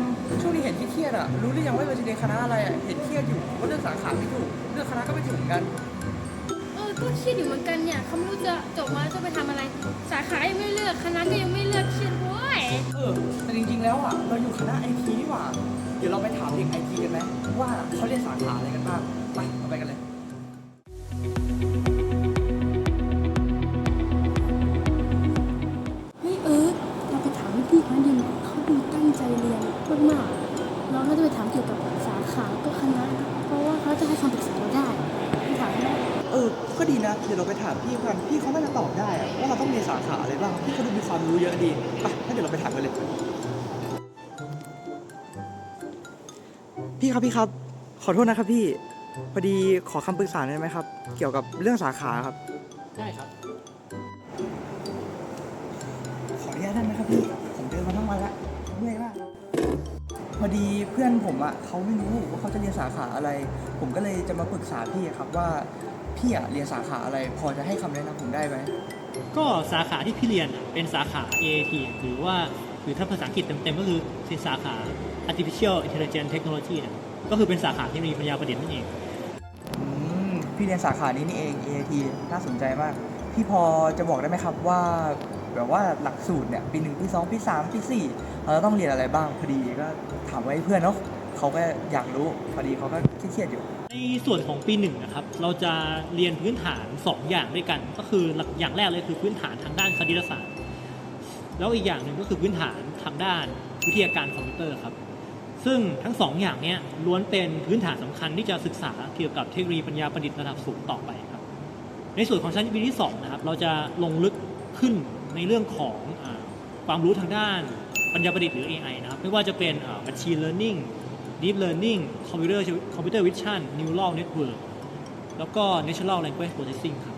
กันช่วงนี้เห็นที่เครียดๆอะรู้หรือยังว่าเราจะเรียนคณะอะไรอะเห็นเครียดอยู่ว่าเลือกสาขาไม่ถูกเลือกคณะก็ไม่ถูกเหมือนกันเออก็เครียดอยู่เหมือนกันเนี่ยเขาไม่รู้จะจบมาแล้วจะไปทำอะไร สาขายังไม่เลือกคณะก็ยังไม่เลือกเครียดเว้ยเออแต่จริงๆแล้วอะเราอยู่คณะไอทีนี่หว่าเดี๋ยวเราไปถามเด็กไอทีกันไหมว่าเขาเรียนสาขาอะไรกันบ้างไปเราไปกันเลยเฮ้ยเออเราไปถามพี่เขาดีเขา ดูตั้งใจเรียนมากๆเราก็จะไปถามเกี่ยวกับสาขาก็คณะเพราะว่าเขาจะให้คำปรึกษาเราได้ไปถามเขาได้เออ ก็ดีนะ เดี๋ยวเราไปถามพี่กันพี่เขาน่าจะตอบได้อะว่าเราต้องเรียนสาขาอะไรบ้าง พี่เขาดูมีความรู้เยอะดีไปงั้นเดี๋ยวเราไปถามกันเลย พี่ครับพี่ครับ ขอโทษนะครับพี่ พอดีขอคำปรึกษาได้ไหมครับ เกี่ยวกับเรื่องสาขาครับ ได้ครับ ดีเพื่อนผมอะเขาไม่รู้ว่าเขาจะเรียนสาขาอะไร ผมก็เลยจะมาปรึกษาพี่ครับว่าพี่อะเรียนสาขาอะไร พอจะให้คำแนะนำผมได้ไหมก็สาขาที่พี่เรียนอะเป็นสาขา AAT หรือว่าหรือถ้าภาษาอังกฤษเต็มๆก็คือเป็นสาขา Artificial Intelligence Technology นะก็คือเป็นสาขาที่มีปัญญาประดิษฐ์นั่นเอง อืมพี่เรียนสาขานี้นี่เอง AIT น่าสนใจมาก พี่พอจะบอกได้ไหมครับว่า แบบว่าหลักสูตรเนี่ยปีหนึ่งปีสองปีสามปีสี่เราจะต้องเรียนอะไรบ้างพอดีก็ถามไว้เพื่อนเนาะเขาก็อยากรู้พอดีเขาก็เครียดอยู่ ในส่วนของปีหนึ่งนะครับ เราจะเรียนพื้นฐาน 2 อย่างด้วยกัน ก็คือหลักอย่างแรกเลยคือพื้นฐานทางด้านคณิตศาสตร์ แล้วอีกอย่างหนึ่งก็คือพื้นฐานทางด้านวิทยาการคอมพิวเตอร์ครับ ซึ่งทั้งสองอย่างเนี้ยล้วนเป็นพื้นฐานสำคัญที่จะศึกษาเกี่ยวกับเทคโนโลยีปัญญาประดิษฐ์ระดับสูงต่อไปครับ ในส่วนของชั้นปีที่2นะครับ เราจะลงลึกขึ้น ในเรื่องของอความรู้ทางด้านปัญญาประดิษฐ์หรือ AI นะครับ ไม่ว่าจะเป็น machine learning deep learning computer computer vision neural network แล้วก็ natural language processing ครับ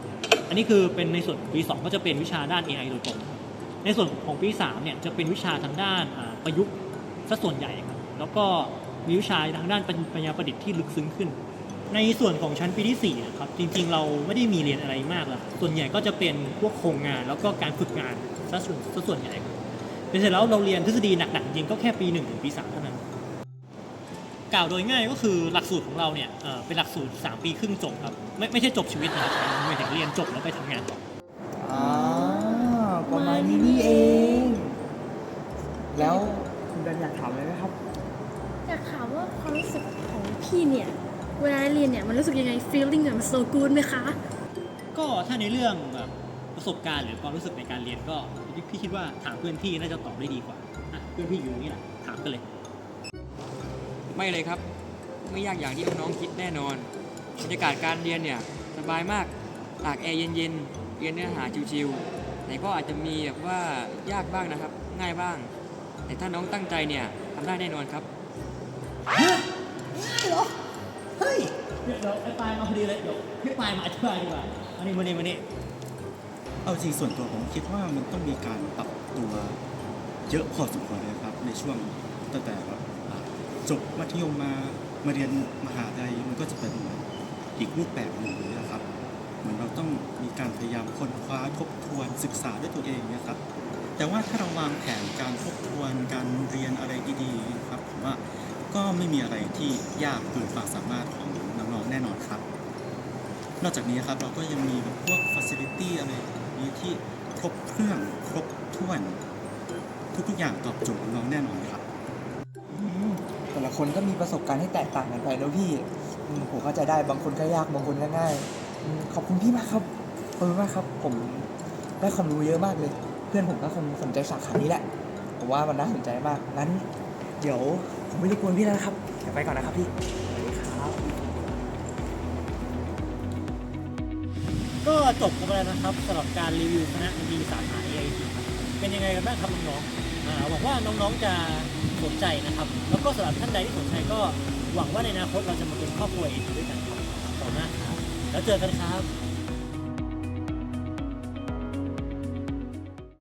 อันนี้คือเป็นในส่วนของปี 2 ก็จะเป็นวิชาด้าน AI โดยตรง ในส่วนของปี 3 เนี่ยจะเป็นวิชาทางด้านประยุกต์ซะส่วนใหญ่ครับ แล้วก็มีวิชาทางด้านปัญญาประดิษฐ์ที่ลึกซึ้งขึ้น ในส่วนของชั้นปีที่4นะครับจริงๆ เราไม่ได้มีเรียนอะไรมากหรอกส่วนใหญ่ก็จะเป็นพวกโครงงานแล้วก็การฝึกงานซะส่วนซะส่วนใหญ่ครับเป็นเสร็จแล้วเราเรียนทฤษฎีหนักๆจริงก็แค่ปี1ถึงปี3เท่านั้นกล่าวโดยง่ายก็คือหลักสูตรของเราเนี่ยเอ่อเป็นหลักสูตร 3 ปีครึ่งจบครับไม่ไม่ใช่จบชีวิตนะครับหมายถึงเรียนจบแล้วไปทำงานต่ออ่าประมาณนี้นี่เอง แล้วคุณดันอยากถามอะไรไหมครับอยากถามว่าความรู้สึกของพี่เนี่ย เวลาเรียนเนี่ยมันรู้สึกยังไง feeling เนี่ยมัน so good ไหมคะ ก็ถ้าในเรื่องแบบประสบการณ์หรือความรู้สึกในการเรียนก็พี่พี่คิดว่าถามเพื่อนพี่น่าจะตอบได้ดีกว่าอะเพื่อนพี่อยู่นี่แหละถามกันเลย ไม่เลยครับ ไม่ยากอย่างที่น้องๆคิดแน่นอนบรรยากาศการเรียนเนี่ยสบายมากตากแอร์เย็นๆเรียนเนื้อหาชิวๆแต่ก็อาจจะมีแบบว่ายากบ้างนะครับ ง่ายบ้าง แต่ถ้าน้องตั้งใจเนี่ยทำได้แน่นอนครับเฮ้ยเดี๋ยวไอ้ปลายมาพอดีเลยเดี๋ยวพี่ปลายมาอธิบายดีกว่าอันนี้มานี่มานี่เอาจริงส่วนตัวผมคิดว่ามันต้องมีการปรับตัวเยอะพอสมควรเลยครับ ในช่วงตั้งแต่แบบอ่าจบมัธยมมามาเรียนมหาลัยมันก็จะเป็นอีกรูปแบบหนึ่งเลยนะครับ เหมือนเราต้องมีการพยายามค้นคว้าทบทวนศึกษาด้วยตัวเองเนะครับ แต่ว่าถ้าเราวางแผนการทบทวนการเรียนอะไรดีๆนะครับผมว่า ก็ไม่มีอะไรที่ยากเกินความสามารถของน้องๆแน่นอนครับ นอกจากนี้ครับเราก็ยังมีพวกฟ a ซิลิตี้อะไรนี้ที่ครบเครื่องครบถ้วน ทุกๆอย่างตอบโจทย์น้องแน่นอนครับอืมแต่ละคนก็มีประสบการณ์ที่แตกต่างกันไปแล้วพี่ผมเข้าใจได้บางคนก็ยากบางคนก็ง่ายขอบคุณพี่มากครับขอบคุณมากครับ ผมได้ความรู้เยอะมากเลย เพื่อนผมก็คงสนใจสาขานี้แหละผมว่ามันน่าสนใจมากงั้น เดี๋ยวผมไม่รบกวนพี่แล้วนะครับ เดี๋ยวไปก่อนนะครับพี่สวัสดีครับก็จบกันไปแล้วนะครับสำหรับการรีวิวคณะดีสาขา AIT ครับเป็นยังไงกันบ้างครับน้องๆอ่าหวังว่าน้องๆจะสนใจนะครับ แล้วก็สำหรับท่านใดที่สนใจก็หวังว่าในอนาคตเราจะมาเป็นครอบครัว AIT ด้วยกันครับขอบคุณมากครับแล้วเจอกันครับ